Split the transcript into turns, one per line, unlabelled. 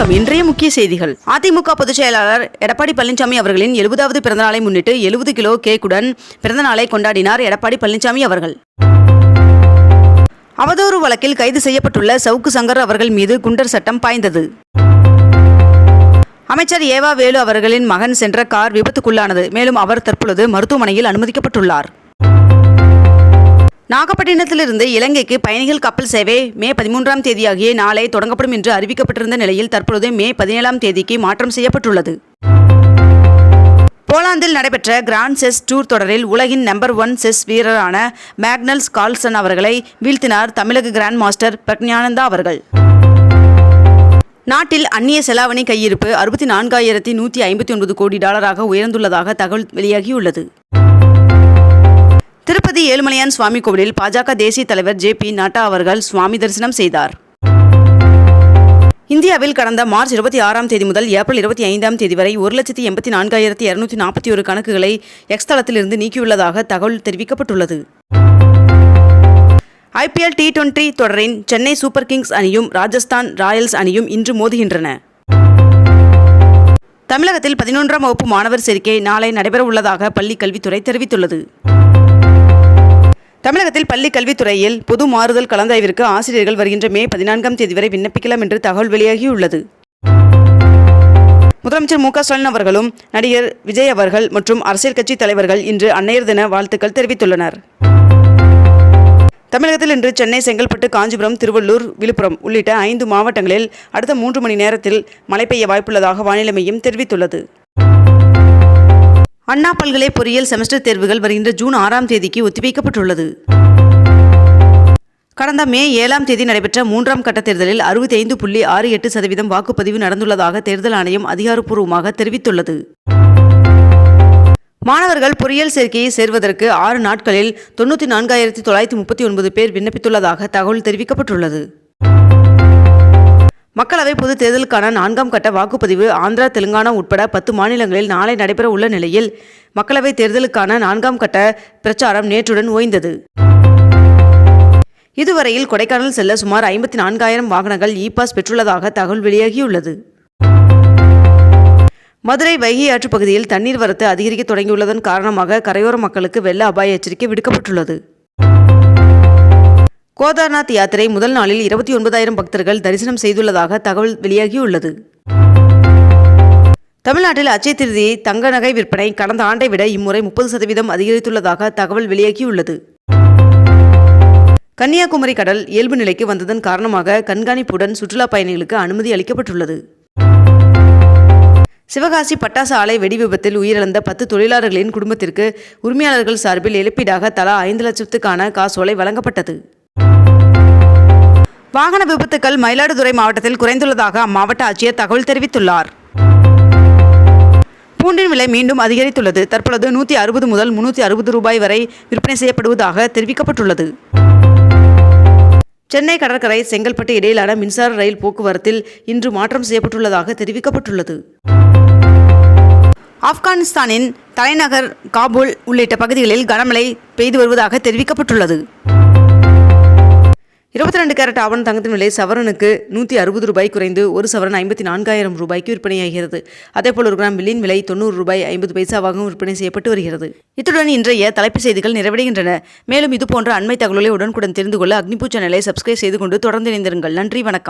வணக்கம். இன்றைய முக்கிய செய்திகள். அதிமுக பொதுச் செயலாளர் எடப்பாடி பழனிசாமி அவர்களின் எழுபதாவது பிறந்தநாளை முன்னிட்டு எழுபது கிலோ கேக்குடன் பிறந்தநாளை கொண்டாடினார் எடப்பாடி பழனிசாமி அவர்கள். அவதூறு வழக்கில் கைது செய்யப்பட்டுள்ள சவுக்கு சங்கர் அவர்கள் மீது குண்டர் சட்டம் பாய்ந்தது. அமைச்சர் ஏவா வேலு அவர்களின் மகன் சென்ற கார் விபத்துக்குள்ளானது. மேலும் அவர் தற்பொழுது மருத்துவமனையில் அனுமதிக்கப்பட்டுள்ளார். நாகப்பட்டினத்திலிருந்து இலங்கைக்கு பயணிகள் கப்பல் சேவை மே பதிமூன்றாம் தேதியாகிய நாளை தொடங்கப்படும் என்று அறிவிக்கப்பட்டிருந்த நிலையில் தற்பொழுது மே பதினேழாம் தேதிக்கு மாற்றம் செய்யப்பட்டுள்ளது. போலாந்தில் நடைபெற்ற கிராண்ட் செஸ் டூர் தொடரில் உலகின் நம்பர் ஒன் செஸ் வீரரான மேக்னல்ஸ் கால்சன் அவர்களை வீழ்த்தினார் தமிழக கிராண்ட் மாஸ்டர் பிரக்ஞானந்தா அவர்கள். நாட்டில் அந்நிய செலாவணி கையிருப்பு அறுபத்தி நான்காயிரத்தி நூற்றி ஐம்பத்தி ஒன்பது கோடி டாலராக உயர்ந்துள்ளதாக தகவல் வெளியாகியுள்ளது. திருப்பதி ஏழுமலையான் சுவாமி கோவிலில் பாஜக தேசிய தலைவர் ஜே பி நட்டா அவர்கள் சுவாமி தரிசனம் செய்தார். இந்தியாவில் கடந்த மார்ச் இருபத்தி ஆறாம் தேதி முதல் ஏப்ரல் இருபத்தி ஐந்தாம் தேதி வரை ஒரு லட்சத்தி எண்பத்தி நான்காயிரத்தி இருநூற்றி நாற்பத்தி ஒரு கணக்குகளை எக்ஸ் தளத்திலிருந்து நீக்கியுள்ளதாக தகவல் தெரிவிக்கப்பட்டுள்ளது. ஐபிஎல் டி டுவெண்டி தொடரின் சென்னை சூப்பர் கிங்ஸ் அணியும் ராஜஸ்தான் ராயல்ஸ் அணியும் இன்று மோதுகின்றன. தமிழகத்தில் பதினொன்றாம் வகுப்பு மாணவர் சேர்க்கை நாளை நடைபெறவுள்ளதாக பள்ளிக் கல்வித்துறை தெரிவித்துள்ளது. தமிழகத்தில் பள்ளி கல்வித்துறையில் பொது மாறுதல் கலந்தாய்விற்கு ஆசிரியர்கள் வருகின்ற மே பதினான்காம் தேதி வரை விண்ணப்பிக்கலாம் என்று தகவல் வெளியாகியுள்ளது. முதலமைச்சர் மு க ஸ்டாலின் அவர்களும் நடிகர் விஜய் அவர்கள் மற்றும் அரசியல் கட்சி தலைவர்கள் இன்று அன்னையர் தின வாழ்த்துக்கள் தெரிவித்துள்ளனர். தமிழகத்தில் இன்று சென்னை செங்கல்பட்டு காஞ்சிபுரம் திருவள்ளூர் விழுப்புரம் உள்ளிட்ட ஐந்து மாவட்டங்களில் அடுத்த மூன்று மணி நேரத்தில் மழை பெய்ய வாய்ப்புள்ளதாக வானிலை மையம் தெரிவித்துள்ளது. அண்ணா பல்கலை பொறியியல் செமஸ்டர் தேர்வுகள் வருகின்ற ஜூன் ஆறாம் தேதிக்கு ஒத்திவைக்கப்பட்டுள்ளது. கடந்த மே ஏழாம் தேதி நடைபெற்ற மூன்றாம் கட்ட தேர்தலில் அறுபத்தி ஐந்து புள்ளி ஆறு எட்டு சதவீதம் வாக்குப்பதிவு நடந்துள்ளதாக தேர்தல் ஆணையம் அதிகாரப்பூர்வமாக தெரிவித்துள்ளது. மாணவர்கள் பொறியியல் சேர்க்கையை சேர்வதற்கு ஆறு நாட்களில் தொண்ணூற்றி நான்காயிரத்தி தொள்ளாயிரத்தி முப்பத்தி ஒன்பது பேர் விண்ணப்பித்துள்ளதாக தகவல் தெரிவிக்கப்பட்டுள்ளது. மக்களவை பொது தேர்தலுக்கான நான்காம் கட்ட வாக்குப்பதிவு ஆந்திரா தெலுங்கானா உட்பட பத்து மாநிலங்களில் நாளை நடைபெற உள்ள நிலையில் மக்களவை தேர்தலுக்கான நான்காம் கட்ட பிரச்சாரம் நேற்றுடன் ஓய்ந்தது. இதுவரையில் கொடைக்கானல் செல்ல சுமார் ஐம்பத்தி நான்காயிரம் வாகனங்கள் இ பாஸ் பெற்றுள்ளதாக தகவல் வெளியாகியுள்ளது. மதுரை வைகை ஆற்று பகுதியில் தண்ணீர் வரத்து அதிகரிக்க தொடங்கியுள்ளதன் காரணமாக கரையோர மக்களுக்கு வெள்ள அபாய எச்சரிக்கை விடுக்கப்பட்டுள்ளது. கோதார்நாத் யாத்திரை முதல் நாளில் இருபத்தி ஒன்பதாயிரம் பக்தர்கள் தரிசனம் செய்துள்ளதாக தகவல் வெளியாகியுள்ளது. தமிழ்நாட்டில் அச்சய திருதி தங்க நகை விற்பனை கடந்த ஆண்டை விட இம்முறை முப்பது சதவீதம் அதிகரித்துள்ளதாக தகவல் வெளியாகியுள்ளது. கன்னியாகுமரி கடல் இயல்பு நிலைக்கு வந்ததன் காரணமாக கண்காணிப்புடன் சுற்றுலா பயணிகளுக்கு அனுமதி அளிக்கப்பட்டுள்ளது. சிவகாசி பட்டாசு ஆலை வெடி விபத்தில் உயிரிழந்த பத்து தொழிலாளர்களின் குடும்பத்திற்கு உரிமையாளர்கள் சார்பில் இழப்பீடாக தலா ஐந்து லட்சத்துக்கான காசோலை வழங்கப்பட்டது. வாகன விபத்துக்கள் மயிலாடுதுறை மாவட்டத்தில் குறைந்துள்ளதாக அம்மாவட்ட ஆட்சியர் தகவல் தெரிவித்துள்ளார். பூண்டின் விலை மீண்டும் அதிகரித்துள்ளது. தற்பொழுது நூற்றி அறுபது முதல் முன்னூற்றி அறுபது ரூபாய் வரை விற்பனை செய்யப்படுவதாக தெரிவிக்கப்பட்டுள்ளது. சென்னை கடற்கரை செங்கல்பட்டு இடையிலான மின்சார ரயில் போக்குவரத்தில் இன்று மாற்றம் செய்யப்பட்டுள்ளதாக தெரிவிக்கப்பட்டுள்ளது. ஆப்கானிஸ்தானின் தலைநகர் காபூல் உள்ளிட்ட பகுதிகளில் கனமழை பெய்து வருவதாக தெரிவிக்கப்பட்டுள்ளது. இருபத்தி ரெண்டு கேரட் ஆவண தங்கத்தின் விலை சவரனுக்கு நூற்றி அறுபது ரூபாய் குறைந்து ஒரு சவரன் ஐம்பத்தி நான்காயிரம் ரூபாய்க்கு விற்பனையாகிறது அதேபோல் ஒரு கிராம் வில்லின் விலை தொண்ணூறு ரூபாய் ஐம்பது பைசாவாகவும் விற்பனை செய்யப்பட்டு வருகிறது. இத்துடன் இன்றைய தலைப்புச் செய்திகள் நிறைவடைகின்றன. மேலும் இதுபோன்ற அண்மை தகவலை உடனுக்குடன் தெரிந்து கொள்ள அக்னிபூ சேனலை சப்ஸ்கிரைப் செய்து கொண்டு தொடர்ந்து இணைந்திருங்கள். நன்றி வணக்கம்.